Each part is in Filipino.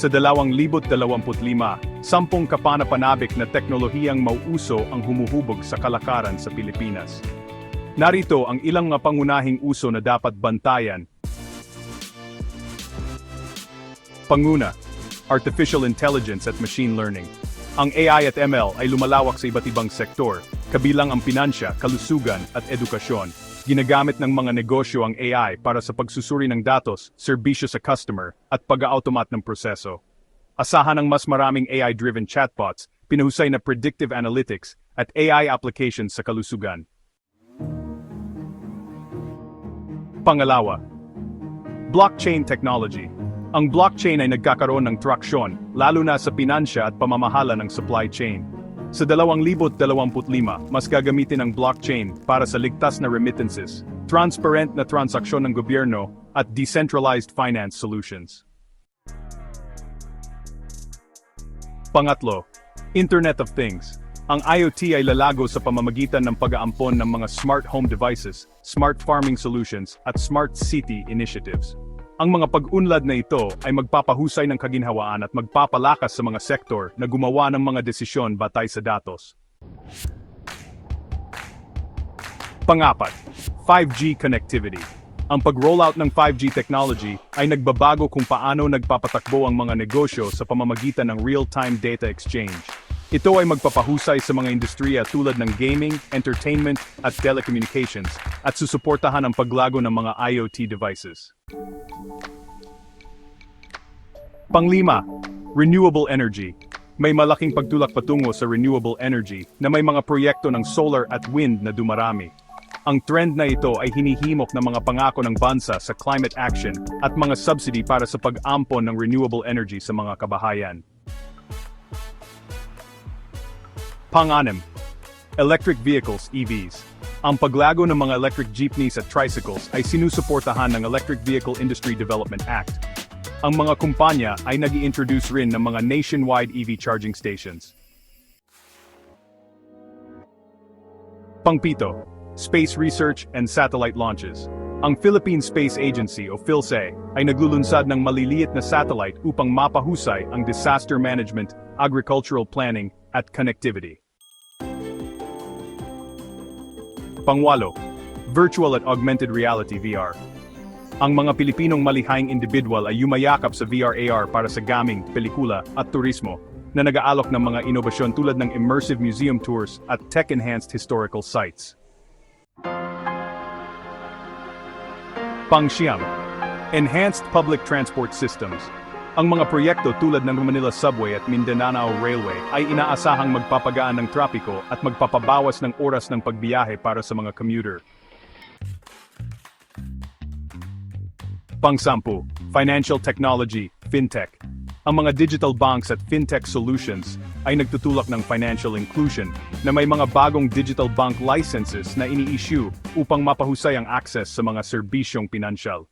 Sa 2025, sampung kapanapanabik na teknolohiyang mauuso ang humuhubog sa kalakaran sa Pilipinas. Narito ang ilang mga pangunahing uso na dapat bantayan. Panguna, Artificial Intelligence at Machine Learning. Ang AI at ML ay lumalawak sa iba't ibang sektor, kabilang ang pinansya, kalusugan at edukasyon. Ginagamit ng mga negosyo ang AI para sa pagsusuri ng datos, serbisyo sa customer, at pag-automate ng proseso. Asahan ng mas maraming AI-driven chatbots, pinahusay na predictive analytics, at AI applications sa kalusugan. Pangalawa, blockchain technology. Ang blockchain ay nagkakaroon ng traksyon, lalo na sa pinansya at pamamahala ng supply chain. Sa 2025, mas gagamitin ang blockchain para sa ligtas na remittances, transparent na transaksyon ng gobyerno, at decentralized finance solutions. Pangatlo, Internet of Things. Ang IoT ay lalago sa pamamagitan ng pag-aampon ng mga smart home devices, smart farming solutions, at smart city initiatives. Ang mga pag-unlad na ito ay magpapahusay ng kaginhawaan at magpapalakas sa mga sektor na gumawa ng mga desisyon batay sa datos. Pangapat, 5G connectivity. Ang pag-rollout ng 5G technology ay nagbabago kung paano nagpapatakbo ang mga negosyo sa pamamagitan ng real-time data exchange. Ito ay magpapahusay sa mga industriya tulad ng gaming, entertainment, at telecommunications, at susuportahan ang paglago ng mga IoT devices. Panglima, renewable energy. May malaking pagtulak patungo sa renewable energy na may mga proyekto ng solar at wind na dumarami. Ang trend na ito ay hinihimok ng mga pangako ng bansa sa climate action at mga subsidy para sa pag-ampon ng renewable energy sa mga kabahayan. Pang-anim, electric vehicles EVs. Ang paglago ng mga electric jeepneys at tricycles ay sinusuportahan ng Electric Vehicle Industry Development Act. Ang mga kumpanya ay nag introduce rin ng mga nationwide EV charging stations. Pangpito, Space Research and Satellite Launches. Ang Philippine Space Agency o PhilSA ay naglulunsad ng maliliit na satellite upang mapahusay ang disaster management, agricultural planning, at connectivity. Pangwalo, Virtual at Augmented Reality VR. Ang mga Pilipinong malihaying individual ay yumayakap sa VR-AR para sa gaming, pelikula, at turismo, na nag-aalok ng mga inobasyon tulad ng immersive museum tours at tech-enhanced historical sites. Pangsyam, Enhanced Public Transport Systems. Ang mga proyekto tulad ng Manila Subway at Mindanao Railway ay inaasahang magpapagaan ng trapiko at magpapabawas ng oras ng pagbiyahe para sa mga commuter. Pangsampu, Financial Technology, FinTech. Ang mga digital banks at fintech solutions ay nagtutulak ng financial inclusion na may mga bagong digital bank licenses na ini-issue upang mapahusay ang access sa mga serbisyong pinansyal.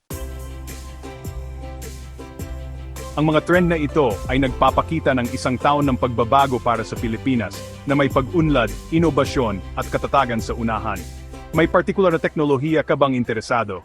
Ang mga trend na ito ay nagpapakita ng isang taon ng pagbabago para sa Pilipinas na may pag-unlad, inobasyon at katatagan sa unahan. May partikular na teknolohiya ka bang interesado?